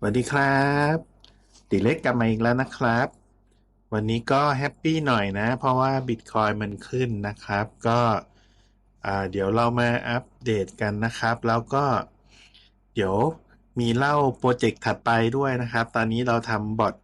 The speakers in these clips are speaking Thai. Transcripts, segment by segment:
สวัสดีครับ ติเล็กกลับมาอีกแล้วนะครับ วันนี้ก็แฮปปี้หน่อยนะ เพราะว่าบิตคอยมันขึ้นนะครับ ก็เดี๋ยวเรามาอัปเดตกันนะครับ แล้วก็เดี๋ยวมีเล่าโปรเจกต์ถัดไปด้วยนะครับ ตอนนี้เราทำบอท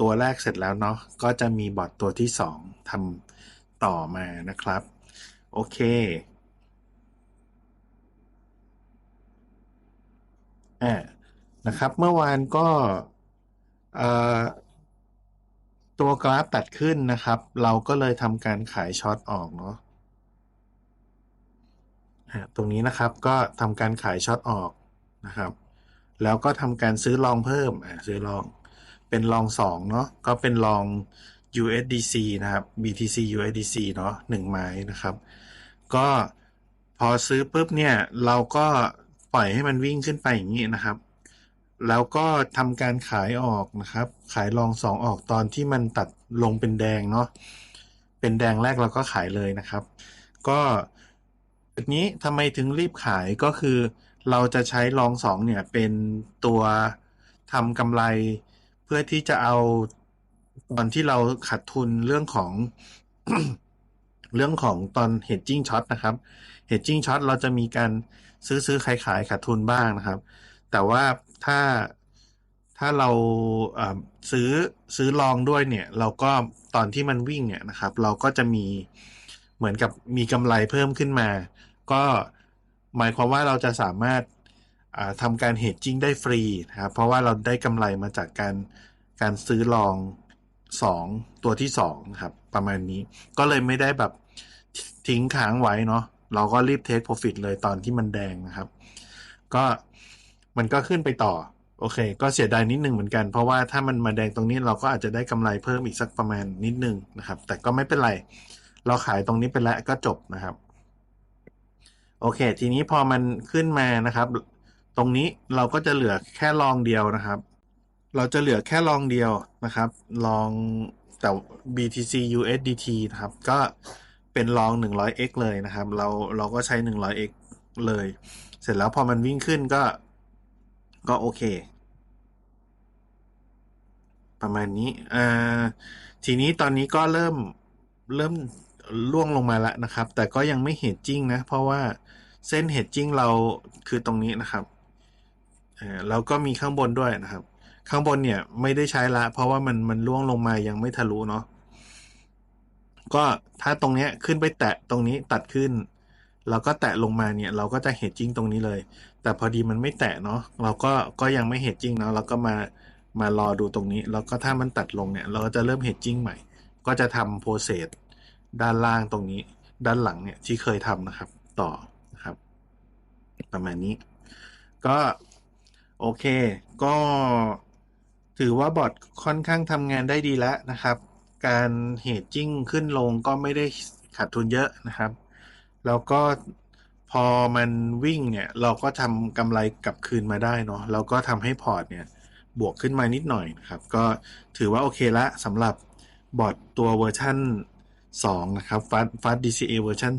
ตัวแรกเสร็จแล้วเนาะก็จะมีบอทตัวที่สองทำต่อมานะครับ โอเคอ่า นะครับ เมื่อวานก็ตัวกราฟตัดขึ้นนะครับ เราก็เลยทำการขายช็อตออกเนาะตรงนี้นะครับก็ทำการขายช็อตออกนะครับ แล้วก็ทำการซื้อลองเพิ่มซื้อลองเป็นลองสองเนาะก็เป็นลอง USDC นะครับ BTC USDC เนาะหนึ่งไม้นะครับ ก็พอซื้อปุ๊บเนี่ย เราก็ปล่อยให้มันวิ่งขึ้นไปอย่างนี้นะครับ แล้วก็ทำการขายออกนะครับ ขายลองสองออกตอนที่มันตัดลงเป็นแดงเนาะเป็นแดงแรกเราก็ขายเลยนะครับ ก็ทีนี้ทำไมถึงรีบขายก็คือ เราจะใช้ลองสองเนี่ยเป็นตัวทำกำไร เพื่อที่จะเอาตอนที่เราขาดทุนเรื่องของเรื่องของตอน hedging short นะครับ hedging short เราจะมีการซื้อซื้อขายขายขาดทุนบ้างนะครับ แต่ว่า ถ้าถ้าเราซื้อซื้อลองด้วยเนี่ย เราก็ตอนที่มันวิ่งเนี่ยนะครับ เราก็จะมีเหมือนกับมีกำไรเพิ่มขึ้นมา ก็หมายความว่าเราจะสามารถทำการ hedging ได้ฟรีนะครับ เพราะว่าเราได้กำไรมาจากการการซื้อลองสองตัวที่สองครับ ประมาณนี้ก็เลยไม่ได้แบบทิ้งค้างไว้เนาะเราก็รีบเทคโปรฟิตเลยตอนที่มันแดงนะครับ ก็ มันก็ขึ้นไปต่อ โอเค ก็เสียดายนิดนึงเหมือนกัน เพราะว่าถ้ามันมาแดงตรงนี้เราก็อาจจะได้กำไรเพิ่มอีกสักประมาณนิดนึงนะครับ แต่ก็ไม่เป็นไร เราขายตรงนี้ไปแล้วก็จบนะครับ โอเค ทีนี้พอมันขึ้นมานะครับ ตรงนี้เราก็จะเหลือแค่ลองเดียวนะครับ เราจะเหลือแค่ลองเดียวนะครับ ลองแต่ BTC USDT นะครับ ก็เป็นลอง 100x เลยนะครับ เราเราก็ใช้ 100x เลย เสร็จแล้วพอมันวิ่งขึ้นก็ ก็โอเค ประมาณนี้อ่าทีนี้ตอนนี้ก็เริ่มเริ่มล่วงลงมาแล้วนะครับ แต่ก็ยังไม่เฮดจิ้งนะ เพราะว่าเส้นเฮดจิ้งเราคือตรงนี้นะครับอ่าแล้วก็มีข้างบนด้วยนะครับ ข้างบนเนี่ยไม่ได้ใช้ละ เพราะว่ามันมันล่วงลงมายังไม่ทะลุเนาะก็ถ้าตรงเนี้ยขึ้นไปแตะตรงนี้ตัดขึ้น เราก็แตะลงมาเนี่ยเราก็จะเฮดจิ้งตรงนี้เลย แต่พอดีมันไม่แตะเนาะเราก็ก็ยังไม่เฮดจิ้งเนาะเราก็มามารอดูตรงนี้ แล้วก็ถ้ามันตัดลงเนี่ย เราก็จะเริ่มเฮดจิ้งใหม่ ก็จะทำโปรเซสด้านล่างตรงนี้ ด้านหลังเนี่ยที่เคยทำนะครับ ต่อนะครับ ประมาณนี้ ก็โอเค ก็ถือว่าบอทค่อนข้างทำงานได้ดีแล้วนะครับ การเฮดจิ้งขึ้นลงก็ไม่ได้ขาดทุนเยอะนะครับ แล้วก็พอมันวิ่งเนี่ย เราก็ทำกำไรกลับคืนมาได้เนาะแล้วก็ทำให้พอร์ตเนี่ย บวกขึ้นมานิดหน่อยนะครับ ก็ถือว่าโอเคละสำหรับบอทตัวเวอร์ชัน2 นะครับ Fast Fast DCA เวอร์ชัน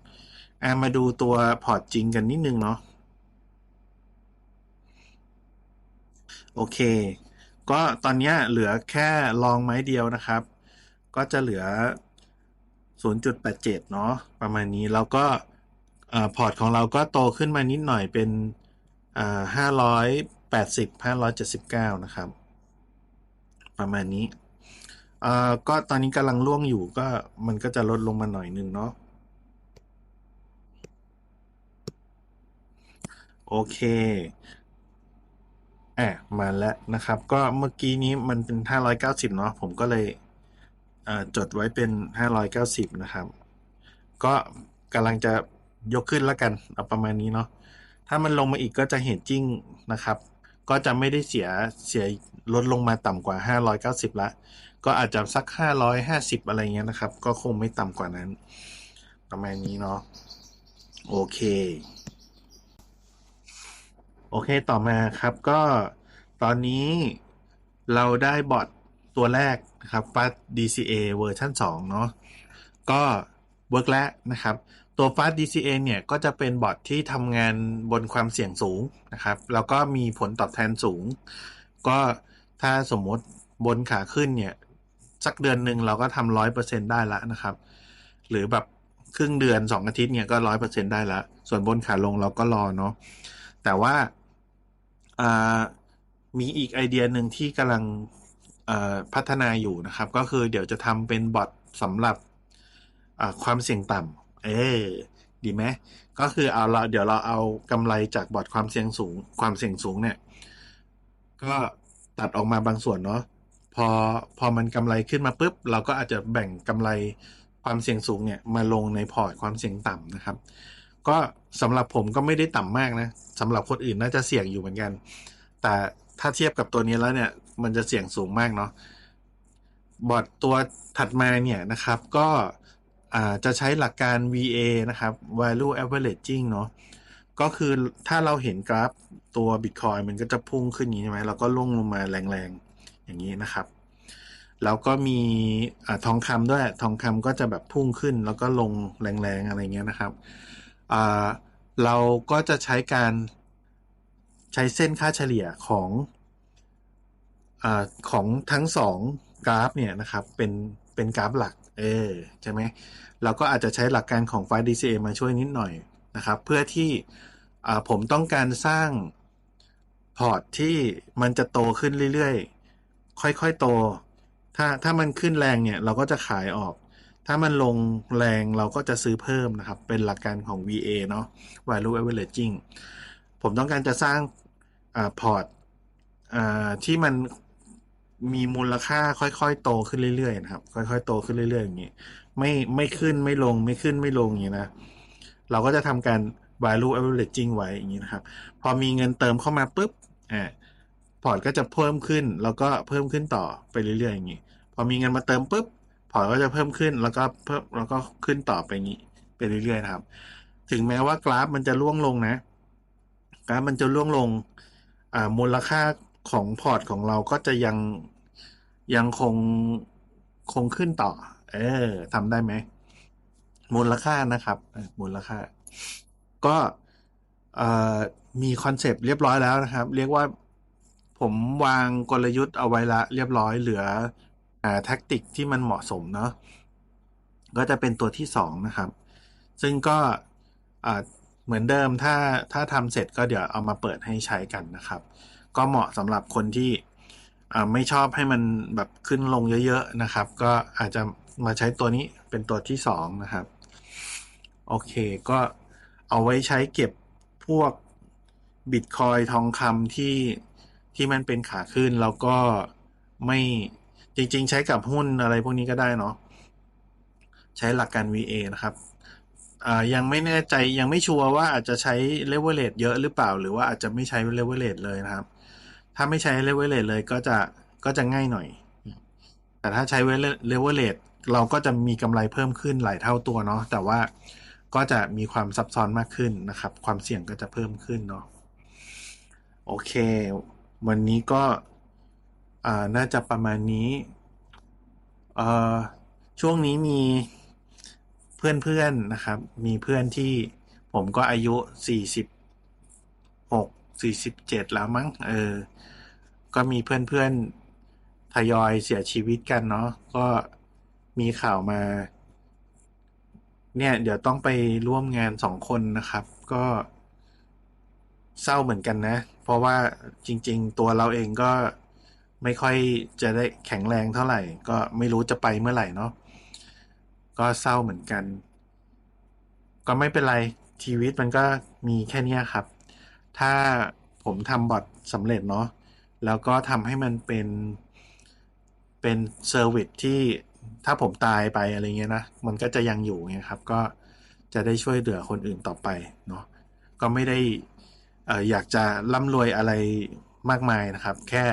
2อะมาดูตัวพอร์ตจริงกันนิดนึงเนาะโอเค ก็ตอนนี้เหลือแค่ลองไม้เดียวนะครับ ก็จะเหลือ 0.87 เนาะประมาณนี้แล้วก็พอร์ตของเราก็โตขึ้นมานิดหน่อยเป็นห้าร้อยแปดสิบห้าร้อยเจ็ดสิบเก้านะครับ ประมาณนี้ก็ตอนนี้กำลังล่วงอยู่ก็มันก็จะลดลงมาหน่อยหนึ่งเนาะโอเคอะมาแล้วนะครับ ก็เมื่อกี้นี้มันเป็น 590 เนาะผมก็เลย จดไว้เป็น 590 นะครับ ก็กำลังจะยกขึ้นแล้วกันเอาประมาณนี้เนาะถ้ามันลงมาอีกก็จะเห็นจิ้งนะครับ ก็จะไม่ได้เสียเสียลดลงมาต่ำกว่า 590 ละ ก็อาจจะสัก 550 อะไรเงี้ยนะครับ ก็คงไม่ต่ำกว่านั้น ประมาณนี้เนาะโอเค โอเคต่อมาครับก็ตอนนี้เราได้บอทตัวแรก นะครับ Fast DCA เวอร์ชัน2เนาะก็เวิร์กแล้วนะครับ ตัว Fast DCA เนี่ยก็จะเป็นบอทที่ทำงานบนความเสี่ยงสูงนะครับ แล้วก็มีผลตอบแทนสูง ก็ถ้าสมมติบนขาขึ้นเนี่ย สักเดือนหนึ่งเราก็ทำร้อยเปอร์เซ็นได้ล้วนะครับ หรือแบบครึ่งเดือนสองอาทิตย์เนี่ยก็ร้อยเปอร์เซ็นได้ล้วส่วนบนขาลงเราก็รอเนาะแต่ว่ามีอีกไอเดียหนึ่งที่กำลัง พัฒนาอยู่นะครับ ก็คือเดี๋ยวจะทำเป็นบอทสำหรับความเสี่ยงต่ำเออดีไหมก็คือเอาเราเดี๋ยวเราเอากำไรจากบอทความเสี่ยงสูง ความเสี่ยงสูงเนี่ย ก็ตัดออกมาบางส่วนเนาะพอพอมันกำไรขึ้นมาปุ๊บ เราก็อาจจะแบ่งกำไรความเสี่ยงสูงเนี่ยมาลงในพอร์ตความเสี่ยงต่ำนะครับ ก็สำหรับผมก็ไม่ได้ต่ำมากนะสำหรับคนอื่นน่าจะเสี่ยงอยู่เหมือนกัน แต่ ถ้าเทียบกับตัวนี้แล้วเนี่ย มันจะเสี่ยงสูงมากเนาะบอร์ดตัวถัดมาเนี่ยนะครับ ก็จะใช้หลักการ VA นะครับ value averaging เนาะก็คือถ้าเราเห็นกราฟตัว Bitcoin มันก็จะพุ่งขึ้นอย่างนี้ใช่ไหมเราก็ลงลงมาแรงๆ อย่างนี้นะครับแล้วก็มีอทองคำด้วย ทองคำก็จะแบบพุ่งขึ้น แล้วก็ลงแรงๆ อะไรเงี้ยนะครับเราก็จะใช้การ ใช้เส้นค่าเฉลี่ยของอของทั้งสองกราฟเนี่ยนะครับเป็นเป็นกราฟหลักเออใช่ไหมเราก็อาจจะใช้หลักการของไฟ DCA มาช่วยนิดหน่อยนะครับ เพื่อที่ผมต้องการสร้างพอร์ตที่มันจะโตขึ้นเรื่อยๆ ค่อยๆ โต ถ้าถ้ามันขึ้นแรงเนี่ยเราก็จะขายออก ถ้ามันลงแรงเราก็จะซื้อเพิ่มนะครับ เป็นหลักการของ VA เนาะ Value Averaging ผมต้องการจะสร้าง อพอร์ตอที่มันมีมูลค่าค่อยๆ โตขึ้นเรื่อยๆนะครับ ค่อยๆ โตขึ้นเรื่อยๆอย่างนี้ไม่ไม่ขึ้นไม่ลงไม่ขึ้นไม่ลงอย่างนี้นะ เราก็จะทำการ value averaging ไว้อย่างนี้นะครับ พอมีเงินเติมเข้ามาปุ๊บอ่าพอร์ตก็จะเพิ่มขึ้นแล้วก็เพิ่มขึ้นต่อไปเรื่อยๆอย่างนี้พอมีเงินมาเติมปุ๊บพอร์ตก็จะเพิ่มขึ้นแล้วก็เพิ่มแล้วก็ขึ้นต่อไปนี้ไปเรื่อยๆนะครับ ถึงแม้ว่ากราฟมันจะล่วงลงนะ กราฟมันจะล่วงลง อ่ามูลค่าของพอร์ตของเราก็จะยังยังคงคงขึ้นต่อ เออทำได้ไหม มูลค่านะครับมูลค่า ก็มีคอนเซปต์เรียบร้อยแล้วนะครับ เรียกว่าผมวางกลยุทธ์เอาไว้ละเรียบร้อยเหลือแท็กติกที่มันเหมาะสมเนาะก็จะเป็นตัวที่สองนะครับ ซึ่งก็ เหมือนเดิมถ้าถ้าทำเสร็จก็เดี๋ยวเอามาเปิดให้ใช้กันนะครับ ก็เหมาะสำหรับคนที่ไม่ชอบให้มันแบบขึ้นลงเยอะๆนะครับ ก็อาจจะมาใช้ตัวนี้เป็นตัวที่สองนะครับ โอเคก็เอาไว้ใช้เก็บพวกบิตคอยทองคำที่ที่มันเป็นขาขึ้นแล้วก็ไม่จริง ๆ ใช้กับหุ้นอะไรพวกนี้ก็ได้เนาะใช้หลักการ VA นะครับ ยังไม่แน่ใจยังไม่ชัวร์ว่าอาจจะใช้เลเวลเลตเยอะหรือเปล่า หรือว่าอาจจะไม่ใช้เลเวลเลตเลยนะครับ ถ้าไม่ใช้เลเวลเลตเลยก็จะก็จะง่ายหน่อย แต่ถ้าใช้เลเวลเลตเราก็จะมีกำไรเพิ่มขึ้นหลายเท่าตัวเนาะแต่ว่าก็จะมีความซับซ้อนมากขึ้นนะครับ ความเสี่ยงก็จะเพิ่มขึ้นเนาะโอเค วันนี้ก็น่าจะประมาณนี้ช่วงนี้มี เพื่อนๆนะครับ มีเพื่อนที่ผมก็อายุสี่สิบหกสี่สิบเจ็ดแล้วมั้งเออ ก็มีเพื่อนๆทยอยเสียชีวิตกันเนาะก็มีข่าวมา เนี่ย เดี๋ยวต้องไปร่วมงานสองคนนะครับ ก็เศร้าเหมือนกันนะ เพราะว่าจริง ๆ ตัวเราเองก็ไม่ค่อยจะได้แข็งแรงเท่าไหร่ ก็ไม่รู้จะไปเมื่อไหร่เนาะ ก็เศร้าเหมือนกัน ก็ไม่เป็นไรชีวิตมันก็มีแค่นี้ครับ ถ้าผมทำบอทสำเร็จเนาะแล้วก็ทำให้มันเป็นเป็นเซอร์วิสที่ถ้าผมตายไปอะไรเงี้ยนะ มันก็จะยังอยู่ไงครับ ก็จะได้ช่วยเหลือคนอื่นต่อไปเนาะก็ไม่ได้ออยากจะร่ำรวยอะไรมากมายนะครับ แค่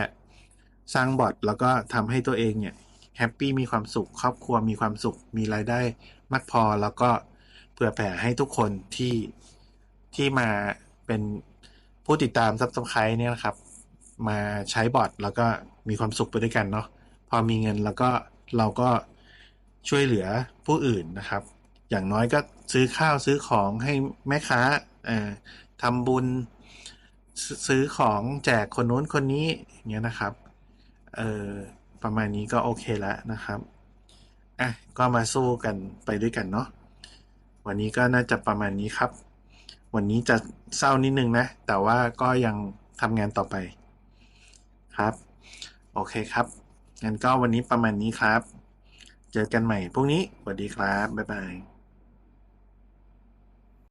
สร้างบอทแล้วก็ทำให้ตัวเองเนี่ย แฮปปี้มีความสุข ครอบครัวมีความสุข มีรายได้มากพอแล้วก็เผื่อแผ่ให้ทุกคนที่ที่มาเป็นผู้ติดตามซับสไครต์เนี่ยนะครับ มาใช้บอทแล้วก็มีความสุขไปด้วยกันเนาะพอมีเงินแล้วก็เราก็ช่วยเหลือผู้อื่นนะครับ อย่างน้อยก็ซื้อข้าวซื้อของให้แม่ค้าทำบุญซซื้อของแจกคนนู้นคนนี้อย่างเงี้ยนะครับ เออ ประมาณนี้ก็โอเคแล้วนะครับอะก็มาสู้กันไปด้วยกันเนาะวันนี้ก็น่าจะประมาณนี้ครับ วันนี้จะเศร้านิดนึงนะ แต่ว่าก็ยังทำงานต่อไปครับ โอเคครับงั้นก็วันนี้ประมาณนี้ครับ เจอกันใหม่พรุ่งนี้สวัสดีครับ บ๊ายบาย